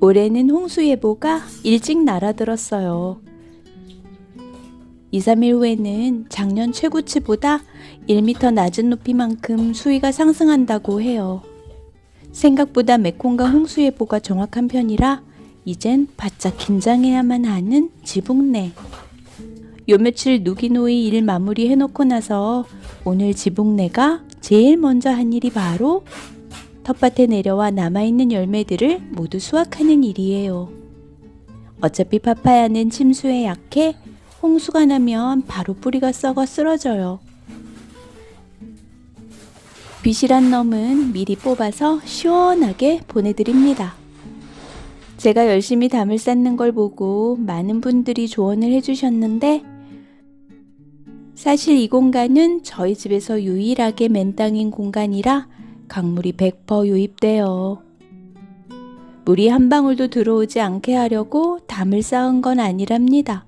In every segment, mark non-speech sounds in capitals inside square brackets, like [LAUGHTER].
올해는 홍수 예보가 일찍 날아들었어요. 2, 3일 후에는 작년 최고치보다 1m 낮은 높이만큼 수위가 상승한다고 해요. 생각보다 메콩과 홍수 예보가 정확한 편이라 이젠 바짝 긴장해야만 하는 지붕내. 요 며칠 누기노이 일 마무리 해놓고 나서 오늘 지붕내가 제일 먼저 한 일이 바로 텃밭에 내려와 남아있는 열매들을 모두 수확하는 일이에요. 어차피 파파야는 침수에 약해 홍수가 나면 바로 뿌리가 썩어 쓰러져요. 비실한 놈은 미리 뽑아서 시원하게 보내드립니다. 제가 열심히 담을 쌓는 걸 보고 많은 분들이 조언을 해주셨는데 사실 이 공간은 저희 집에서 유일하게 맨땅인 공간이라 강물이 100% 유입돼요. 물이 한 방울도 들어오지 않게 하려고 담을 쌓은 건 아니랍니다.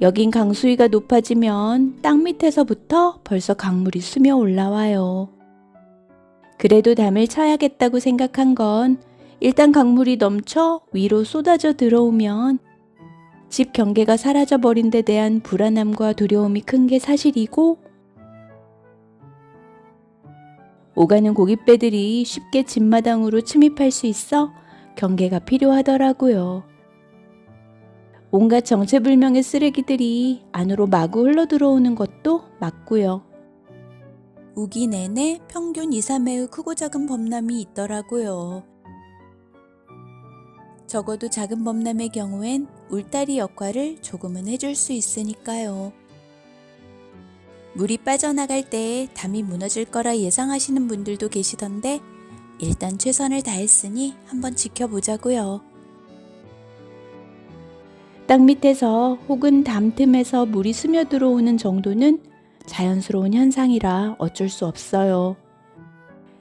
여긴 강수위가 높아지면 땅 밑에서부터 벌써 강물이 스며 올라와요. 그래도 담을 쳐야겠다고 생각한 건 일단 강물이 넘쳐 위로 쏟아져 들어오면 집 경계가 사라져 버린 데 대한 불안함과 두려움이 큰 게 사실이고 오가는 고깃배들이 쉽게 집마당으로 침입할 수 있어 경계가 필요하더라고요. 온갖 정체불명의 쓰레기들이 안으로 마구 흘러 들어오는 것도 맞고요. 우기 내내 평균 2, 3회의 크고 작은 범람이 있더라고요. 적어도 작은 범람의 경우엔 울타리 역할을 조금은 해줄 수 있으니까요. 물이 빠져나갈 때 담이 무너질 거라 예상하시는 분들도 계시던데 일단 최선을 다했으니 한번 지켜보자고요. 땅 밑에서 혹은 담 틈에서 물이 스며 들어오는 정도는 자연스러운 현상이라 어쩔 수 없어요.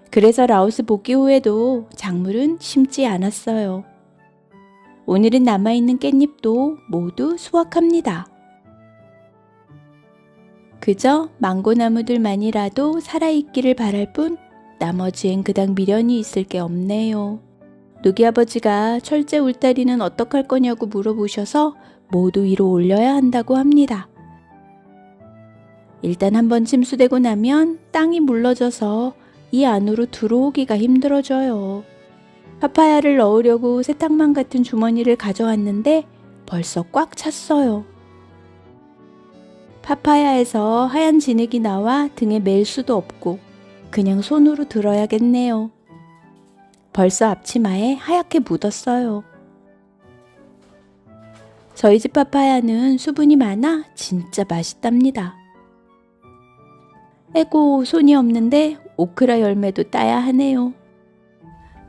그래서 라오스 복귀 후에도 작물은 심지 않았어요. 오늘은 남아있는 깻잎도 모두 수확합니다. 그저 망고나무들만이라도 살아있기를 바랄 뿐 나머지엔 그닥 미련이 있을 게 없네요. 누기 아버지가 철제 울타리는 어떡할 거냐고 물어보셔서 모두 위로 올려야 한다고 합니다. 일단 한번 침수되고 나면 땅이 물러져서 이 안으로 들어오기가 힘들어져요. 파파야를 넣으려고 세탁망 같은 주머니를 가져왔는데 벌써 꽉 찼어요. 파파야에서 하얀 진흙이 나와 등에 멜 수도 없고 그냥 손으로 들어야겠네요. 벌써 앞치마에 하얗게 묻었어요. 저희 집 파파야는 수분이 많아 진짜 맛있답니다. 에고 손이 없는데 오크라 열매도 따야 하네요.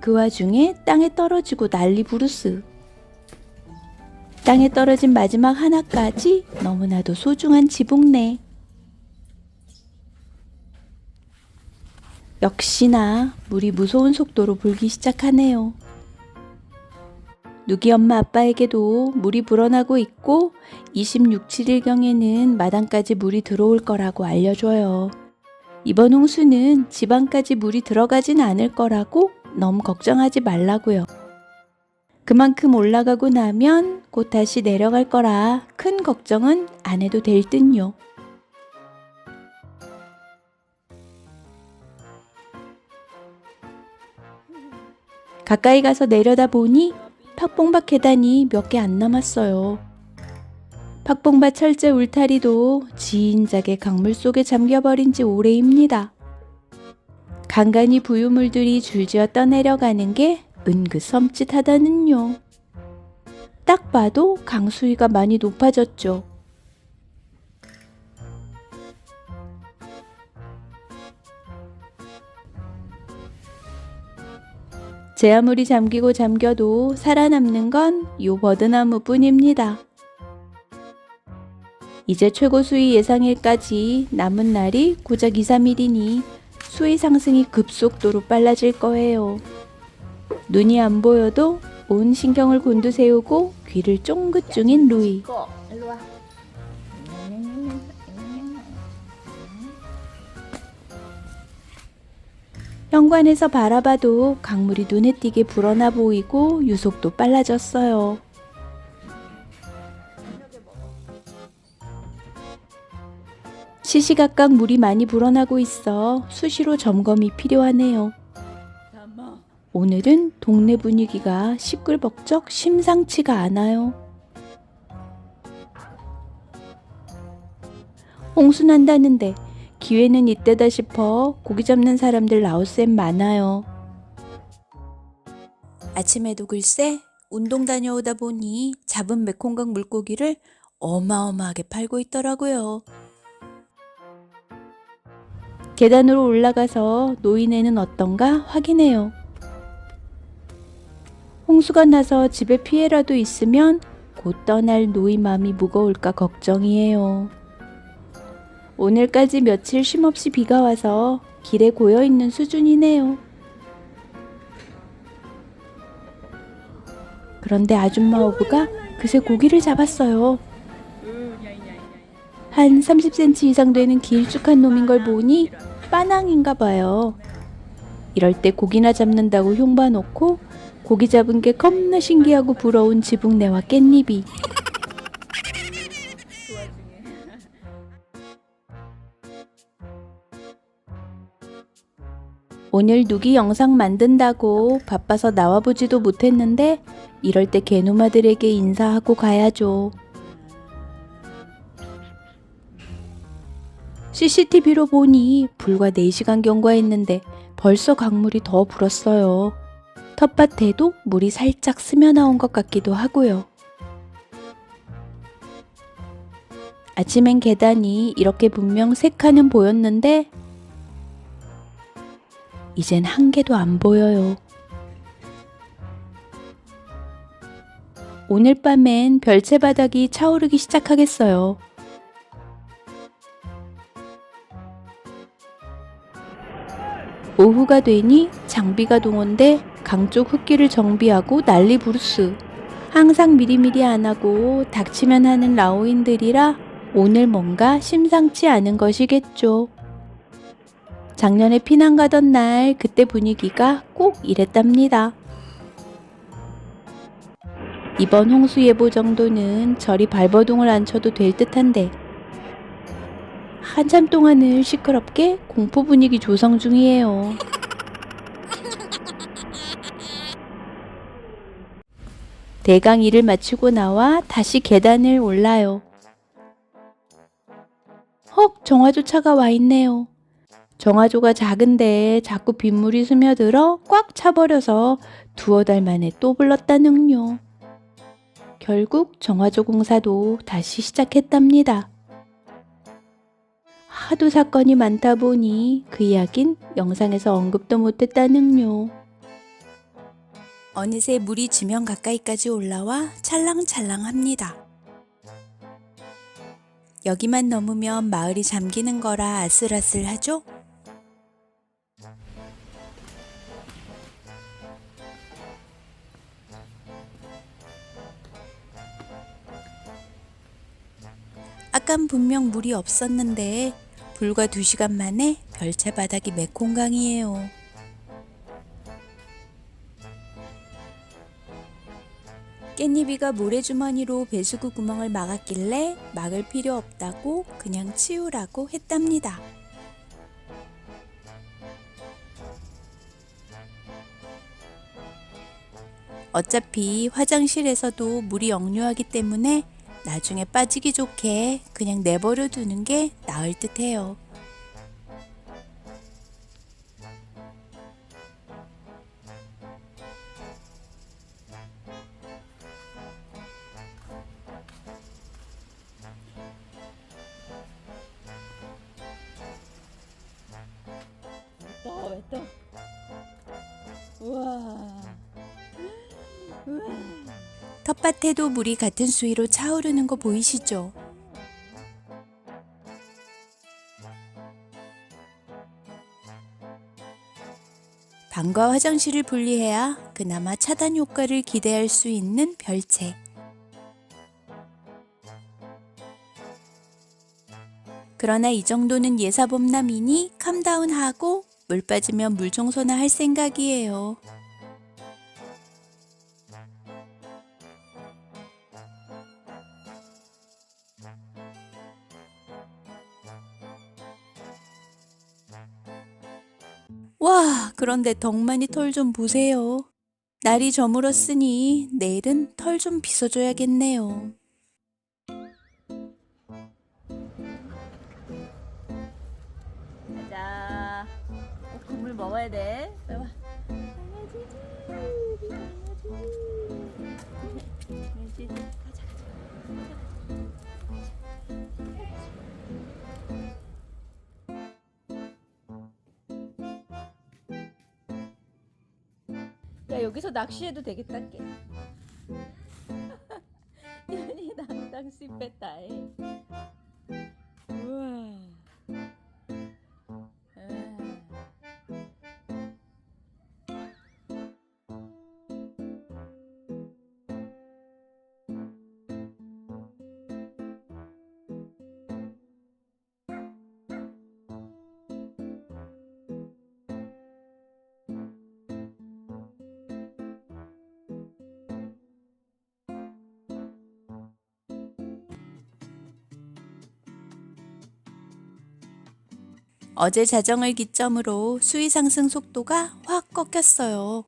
그 와중에 땅에 떨어지고 난리 부르스. 땅에 떨어진 마지막 하나까지 너무나도 소중한 지붕내. 역시나 물이 무서운 속도로 불기 시작하네요. 누기 엄마 아빠에게도 물이 불어나고 있고 26, 7일경에는 마당까지 물이 들어올 거라고 알려줘요. 이번 홍수는 집안까지 물이 들어가진 않을 거라고 너무 걱정하지 말라고요. 그만큼 올라가고 나면 곧 다시 내려갈 거라 큰 걱정은 안 해도 될 듯요. 가까이 가서 내려다 보니 팍봉밭 계단이 몇 개 안 남았어요. 팍봉밭 철제 울타리도 진작에 강물 속에 잠겨버린 지 오래입니다. 간간히 부유물들이 줄지어 떠내려가는 게 은근 섬찟하다는요. 딱 봐도 강수위가 많이 높아졌죠. 제 아무리 잠기고 잠겨도 살아남는 건 요 버드나무 뿐입니다. 이제 최고 수위 예상일까지 남은 날이 고작 2, 3일이니 수위 상승이 급속도로 빨라질 거예요. 눈이 안 보여도 온 신경을 곤두세우고 귀를 쫑긋 중인 루이. 현관에서 바라봐도 강물이 눈에 띄게 불어나 보이고 유속도 빨라졌어요. 시시각각 물이 많이 불어나고 있어 수시로 점검이 필요하네요. 오늘은 동네 분위기가 시끌벅적 심상치가 않아요. 홍수 난다는데 기회는 이때다 싶어 고기 잡는 사람들 나올셈 많아요. 아침에도 글쎄 운동 다녀오다 보니 잡은 메콩강 물고기를 어마어마하게 팔고 있더라고요. 계단으로 올라가서 노인네는 어떤가 확인해요. 홍수가 나서 집에 피해라도 있으면 곧 떠날 노인 마음이 무거울까 걱정이에요. 오늘까지 며칠 쉼없이 비가 와서 길에 고여 있는 수준이네요. 그런데 아줌마 어부가 그새 고기를 잡았어요. 한 30cm 이상 되는 길쭉한 놈인 걸 보니 빠낭인가 봐요. 이럴 때 고기나 잡는다고 흉봐 놓고 고기 잡은 게 겁나 신기하고 부러운 지붕내와 깻잎이 오늘 누기 영상 만든다고 바빠서 나와보지도 못했는데 이럴 때 개누마들에게 인사하고 가야죠. CCTV로 보니 불과 4시간 경과했는데 벌써 강물이 더 불었어요. 텃밭에도 물이 살짝 스며나온 것 같기도 하고요. 아침엔 계단이 이렇게 분명 세 칸은 보였는데 이젠 한 개도 안 보여요. 오늘 밤엔 별채 바닥이 차오르기 시작하겠어요. 오후가 되니 장비가 동원돼 강쪽 흙길을 정비하고 난리 부르스. 항상 미리미리 안 하고 닥치면 하는 라오인들이라 오늘 뭔가 심상치 않은 것이겠죠. 작년에 피난 가던 날 그때 분위기가 꼭 이랬답니다. 이번 홍수 예보 정도는 저리 발버둥을 안 쳐도 될 듯한데 한참 동안을 시끄럽게 공포 분위기 조성 중이에요. 대강 일을 마치고 나와 다시 계단을 올라요. 헉, 정화조 차가 와 있네요. 정화조가 작은데 자꾸 빗물이 스며들어 꽉 차버려서 두어 달 만에 또 불렀다는요. 결국 정화조 공사도 다시 시작했답니다. 하도 사건이 많다 보니 그 이야긴 영상에서 언급도 못했다는요. 어느새 물이 지면 가까이까지 올라와 찰랑찰랑합니다. 여기만 넘으면 마을이 잠기는 거라 아슬아슬하죠? 아깐 분명 물이 없었는데 불과 2시간 만에 별채 바닥이 메콩강이에요. 깻잎이가 모래주머니로 배수구 구멍을 막았길래 막을 필요 없다고 그냥 치우라고 했답니다. 어차피 화장실에서도 물이 역류하기 때문에 나중에 빠지기 좋게 그냥 내버려 두는 게 나을 듯 해요. 또, 왜 또? 텃밭에도 물이 같은 수위로 차오르는 거 보이시죠? 방과 화장실을 분리해야 그나마 차단 효과를 기대할 수 있는 별채. 그러나 이 정도는 예사범람이니 캄다운하고 물 빠지면 물 청소나 할 생각이에요. 와, 그런데 덕만이 털 좀 보세요. 날이 저물었으니 내일은 털 좀 빗어줘야겠네요. 야 여기서 낚시해도 되겠다 깨. 연이 낭낭시 뺐다. 에. 어제 자정을 기점으로 수위 상승 속도가 확 꺾였어요.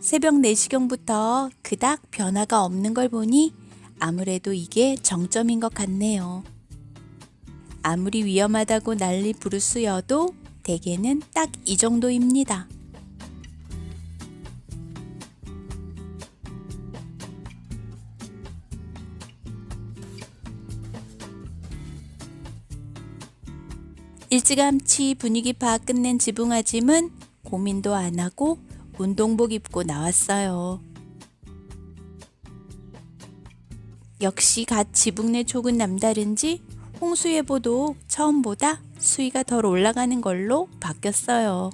새벽 4시경부터 그닥 변화가 없는 걸 보니 아무래도 이게 정점인 것 같네요. 아무리 위험하다고 난리 부르스여도 대개는 딱 이 정도입니다. 일찌감치 분위기 파악 끝낸 지붕아짐은 고민도 안 하고 운동복 입고 나왔어요. 역시 갓 지붕 내 촉은 남다른지 홍수 예보도 처음보다 수위가 덜 올라가는 걸로 바뀌었어요.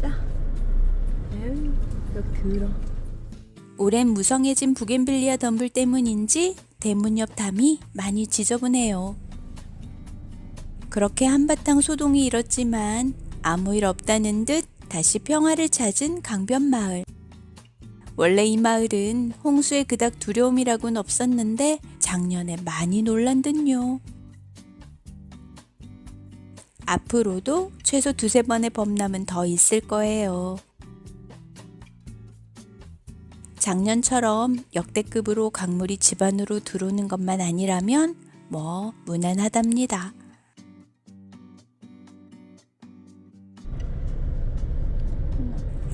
자. 에휴, 너 들어. 오랜 무성해진 부겐빌리아 덤불 때문인지 대문 옆 담이 많이 지저분해요. 그렇게 한바탕 소동이 일었지만 아무 일 없다는 듯 다시 평화를 찾은 강변마을. 원래 이 마을은 홍수의 그닥 두려움이라고는 없었는데 작년에 많이 놀란 듯요. 앞으로도 최소 두세 번의 범람은 더 있을 거예요. 작년처럼 역대급으로 강물이 집 안으로 들어오는 것만 아니라면 뭐 무난하답니다.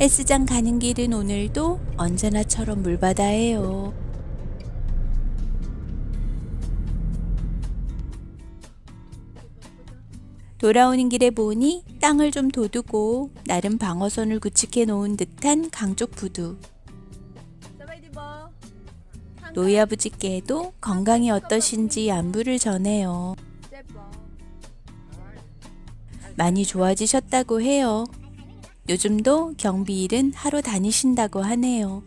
헬스장 가는 길은 오늘도 언제나처럼 물바다예요. 돌아오는 길에 보니 땅을 좀 도두고 나름 방어선을 구축해 놓은 듯한 강쪽 부두. 노이 아버지께도 건강이 어떠신지 안부를 전해요. 많이 좋아지셨다고 해요. 요즘도 경비 일은 하러 다니신다고 하네요.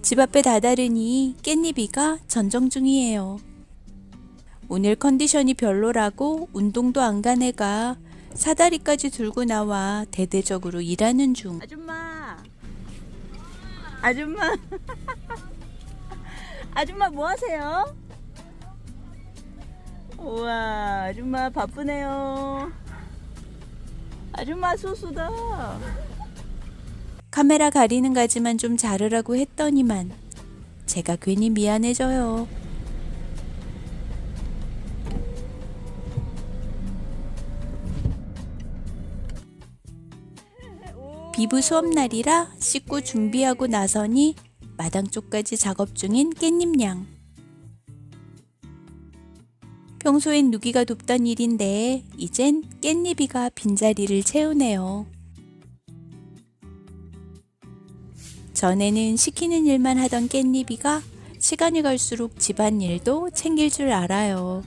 집 앞에 다다르니 깻잎이가 전정 중이에요. 오늘 컨디션이 별로라고 운동도 안 간 애가 사다리까지 들고 나와 대대적으로 일하는 중. 아줌마. 아줌마. [LAUGHS] 아줌마 뭐 하세요? 우와, 아줌마 바쁘네요. 아줌마 소수다. 카메라 가리는 가지만 좀 자르라고 했더니만 제가 괜히 미안해져요. 비부 수업 날이라 씻고 준비하고 나서니 마당 쪽까지 작업 중인 깻잎양. 평소엔 누기가 돕던 일인데 이젠 깻잎이가 빈자리를 채우네요. 전에는 시키는 일만 하던 깻잎이가 시간이 갈수록 집안일도 챙길 줄 알아요.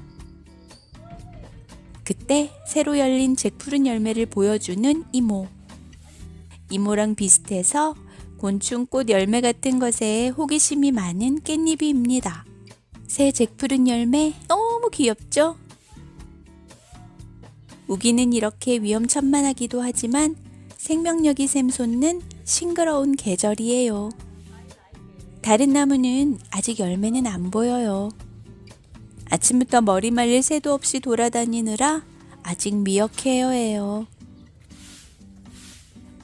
그때 새로 열린 잭푸른 열매를 보여주는 이모. 이모랑 비슷해서 곤충 꽃 열매 같은 것에 호기심이 많은 깻잎이입니다. 새 잭푸른 열매 너무 귀엽죠? 우기는 이렇게 위험천만하기도 하지만 생명력이 샘솟는 싱그러운 계절이에요. 다른 나무는 아직 열매는 안 보여요. 아침부터 머리 말릴 새도 없이 돌아다니느라 아직 미역해요 해요.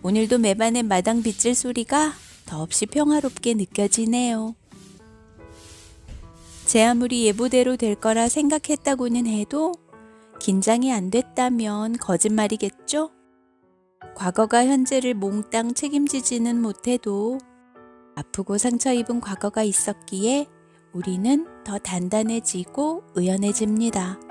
오늘도 매반의 마당 빗질 소리가 더없이 평화롭게 느껴지네요. 제 아무리 예보대로 될 거라 생각했다고는 해도 긴장이 안 됐다면 거짓말이겠죠? 과거가 현재를 몽땅 책임지지는 못해도 아프고 상처 입은 과거가 있었기에 우리는 더 단단해지고 의연해집니다.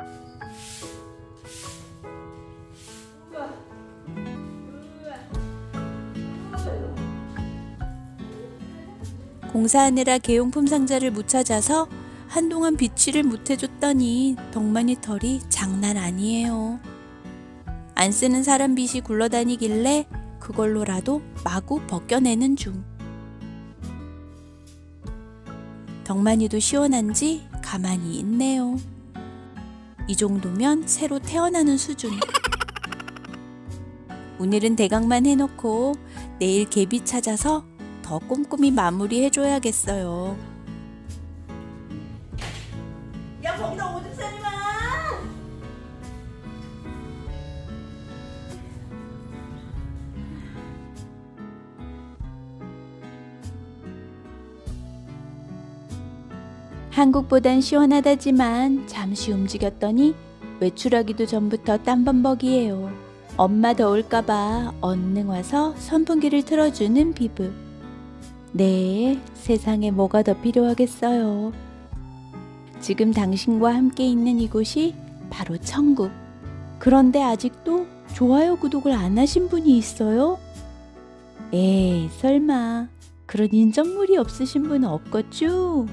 공사하느라 개용품 상자를 못 찾아서 한동안 비치를 못 해줬더니 덕만이 털이 장난 아니에요. 안 쓰는 사람 빗이 굴러다니길래 그걸로라도 마구 벗겨내는 중. 덕만이도 시원한지 가만히 있네요. 이 정도면 새로 태어나는 수준. 오늘은 대강만 해놓고 내일 개비 찾아서 더 꼼꼼히 마무리해줘야겠어요. 야 거기다 오줌 싸지 마. 한국보단 시원하다지만 잠시 움직였더니 외출하기도 전부터 땀범벅이에요. 엄마 더울까봐 얼른 와서 선풍기를 틀어주는 비브. 네, 세상에 뭐가 더 필요하겠어요. 지금 당신과 함께 있는 이곳이 바로 천국. 그런데 아직도 좋아요, 구독을 안 하신 분이 있어요? 에이, 설마. 그런 인정물이 없으신 분은 없겠죠?